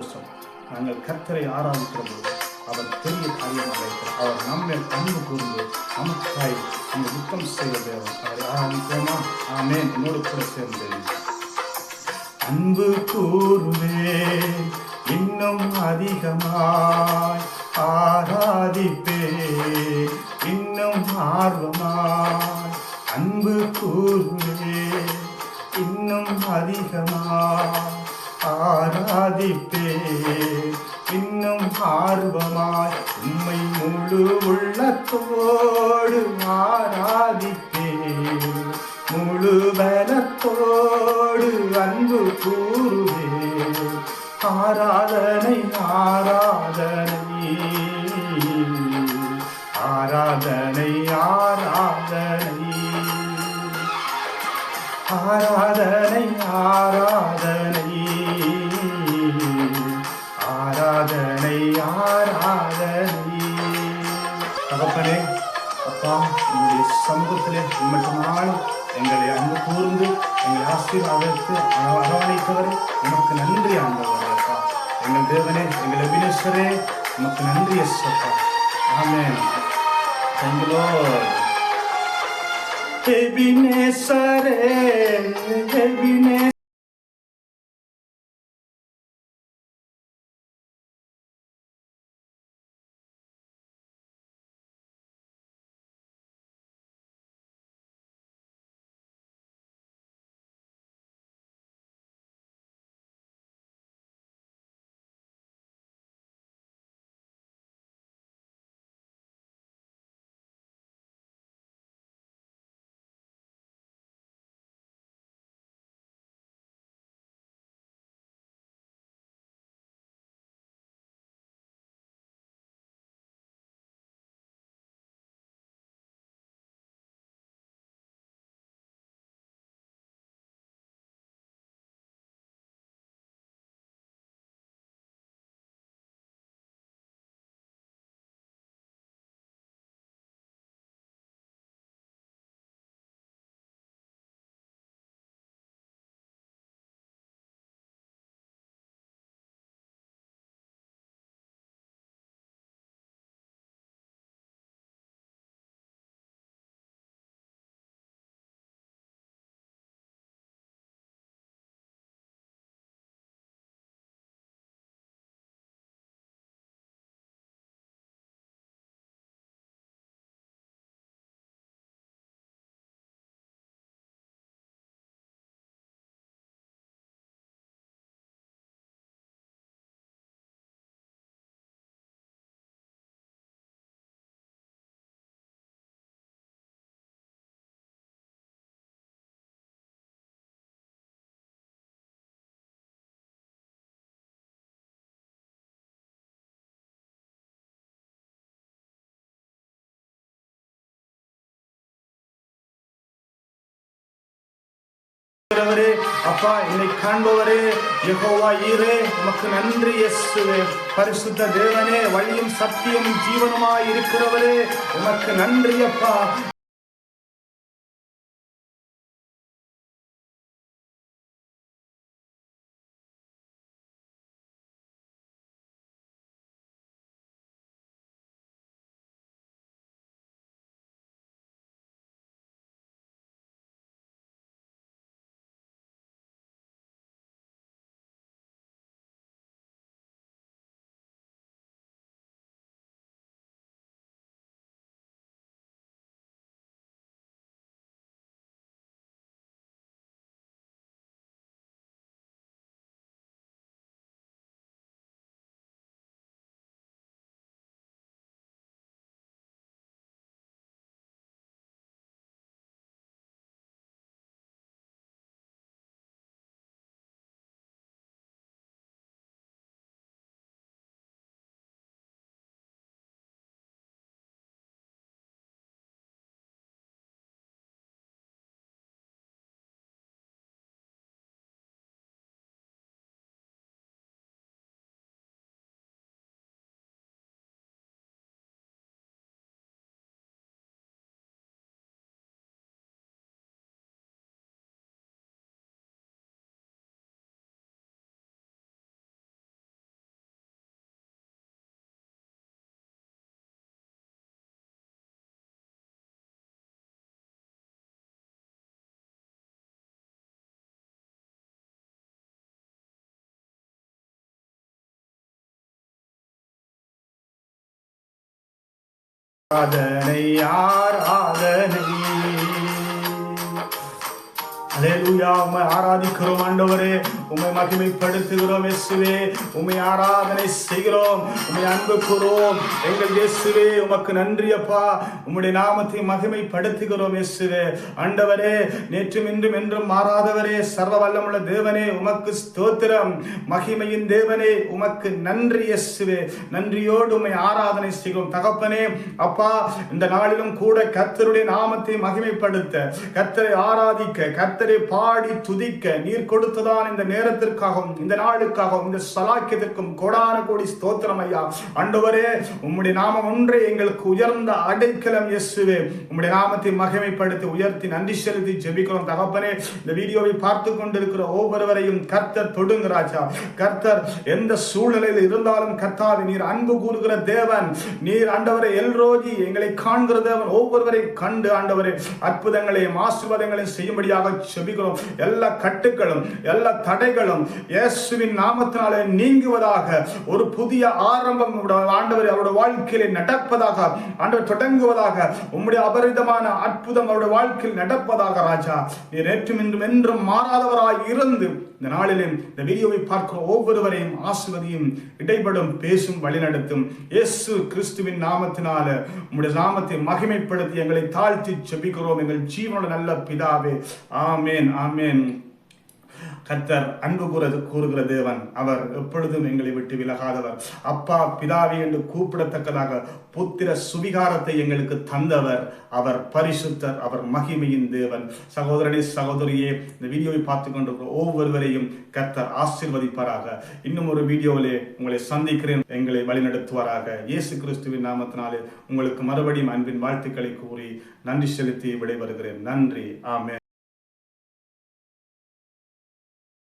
வருஷம் நாங்கள் கர்த்தரை ஆராதிக்கிற போது அவர் பெரிய காரியமாக இருக்கிறார் அவர் நம்மை அன்பு கூர்ந்து நமக்காய் அந்த யுத்தம் செய்ய தேவன் அவரை ஆராதிக்கிறோமா? ஆமே என்னோடு கூட சேர்ந்து. அன்பு கூறுவே இன்னும் அதிகமாய் ஆராதிப்பே இன்னும் ஆர்வமாய் அன்பு கூறுவே இன்னும் அதிகமாய் ஆராதிப்பே இன்னும் ஆர்வமாய் உம்மை முழு உள்ளத்தோடு ஆராதிப்பே முழு பலத்தோடு அன்பு கூறுவேன். ஆராதனை ஆராதனை. ஆராதனை ஆராதனை. ஆராதனை ஆராதனை. சமூகத்திலே மற்றும் நாளும் எங்களை அன்பு கூர்ந்து எங்களை ஆசீர்வாதத்து அரவணைத்தவர் உமக்கு நன்றி ஆண்டவரே அப்பா எங்கள் தேவனே எங்கள் அபினேஸ்வரே உமக்கு நன்றி எஸ்அப்பா ஆமென். Thank you, Lord. எபினே இருக்கிறவரே அப்பா என்னை காண்பவரே யெகோவா ஈரே உமக்கு நன்றி இயேசுவே. பரிசுத்த தேவனே வழியும் சத்தியம் ஜீவனமாய் இருக்கிறவரே உமக்கு நன்றி அப்பா. ஆராதனை ஆராதனை. அல்லேலூயா உம்மை ஆராதிக்கிறோம் ஆண்டவரே. உம்மை மகிமைப்படுத்துகிறோம் இயேசுவே. உம்மை ஆராதனை செய்கிறோம். உம்மை அன்பு கூறுவோம். எங்கள் இயேசுவே உமக்கு நன்றி அப்பா. உம்முடைய நாமத்தை மகிமைப்படுத்துகிறோம் இயேசுவே. ஆண்டவரே நேற்றும் இன்றும் என்றும் மாறாதவரே சர்வ வல்லமுள்ள தேவனே உமக்கு ஸ்தோத்திரம். மகிமையின் தேவனே உமக்கு நன்றி இயேசுவே. நன்றியோடு உம்மை ஆராதனை செய்கிறோம். தகப்பனே அப்பா இந்த நாளிலும் கூட கர்த்தருடைய நாமத்தை மகிமைப்படுத்த கர்த்தரை ஆராதிக்க கர்த்தரை பாடி துதிக்க நீர் கொடுத்ததான் இந்த நேரத்திற்காகவும் இந்த நாளுக்காகவும் இந்த சலாக்கியத்திற்கும் கோடான கோடி ஸ்தோத்திரம் ஐயா. அண்டவரே உம்முடைய நாமம் ஒன்றே எங்களுக்கு உயர்ந்த அடைக்கலம் இயேசுவே. உம்முடைய நாமத்தை மகிமைப்படுத்தி உயர்த்தி நன்றி செலுத்தி ஜெபிக்கிறோம். தகப்பனே இந்த வீடியோவை பார்த்து கொண்டிருக்கிற ஒவ்வொருவரையும் கர்த்தர் தொடுங்க ராஜா. கர்த்தர் எந்த சூழ்நிலையில் இருந்தாலும் கர்த்தாவை நீர் அன்பு கூறுகிற தேவன். நீர் ஆண்டவரை எல்ரோஜி எங்களை காண்கிற தேவன். ஒவ்வொருவரை கண்டு ஆண்டவரே அற்புதங்களையும் ஆசீர்வாதங்களையும் செய்யும்படியாக செபிக்கிறோம் எல்லா கட்டுகளும் எல்லா தடை தடைகளும் இயேசுவின் நாமத்தினாலே நீங்குவதாக ஒரு புதிய ஆரம்பம் ஆண்டவர் அவருடைய வாழ்க்கையிலே நடப்பதாக ஆண்டவர் தொடங்குவதாக உம்முடைய அபரிதமான அற்புதம் அவருடைய வாழ்க்கையில் நடப்பதாக ராஜா. நீர் நேற்றும் இன்றும் என்றும் மாறாதவராய் இருந்து இந்த நாளிலே இந்த வீடியோவை பார்க்கிற ஒவ்வொருவரையும் ஆசிர்வதியும் இடைப்படும் பேசும் வழிநடத்தும் இயேசு கிறிஸ்துவின் நாமத்தினால உம்முடைய நாமத்தை மகிமைப்படுத்தி எங்களை தாழ்த்தி செபிக்கிறோம் எங்கள் ஜீவனோட நல்ல பிதாவே. ஆமேன் ஆமேன். கத்தர் அன்பு கூறது கூறுகிற தேவன். அவர் எப்பொழுதும் எங்களை விட்டு விலகாதவர். அப்பா பிதாவி என்று கூப்பிடத்தக்கதாக புத்திர சுவிகாரத்தை எங்களுக்கு தந்தவர். அவர் பரிசுத்தர் அவர் மகிமையின் தேவன். சகோதரனே சகோதரியே இந்த வீடியோவை பார்த்து கொண்டிருக்கிற ஒவ்வொருவரையும் கர்த்தர் ஆசிர்வதிப்பாராக. இன்னும் ஒரு வீடியோவிலே உங்களை சந்திக்கிறேன். எங்களை வழிநடத்துவாராக. இயேசு கிறிஸ்துவின் நாமத்தினாலே உங்களுக்கு மறுபடியும் அன்பின் வாழ்த்துக்களை கூறி நன்றி செலுத்தி விடைபெறுகிறேன். நன்றி. ஆமே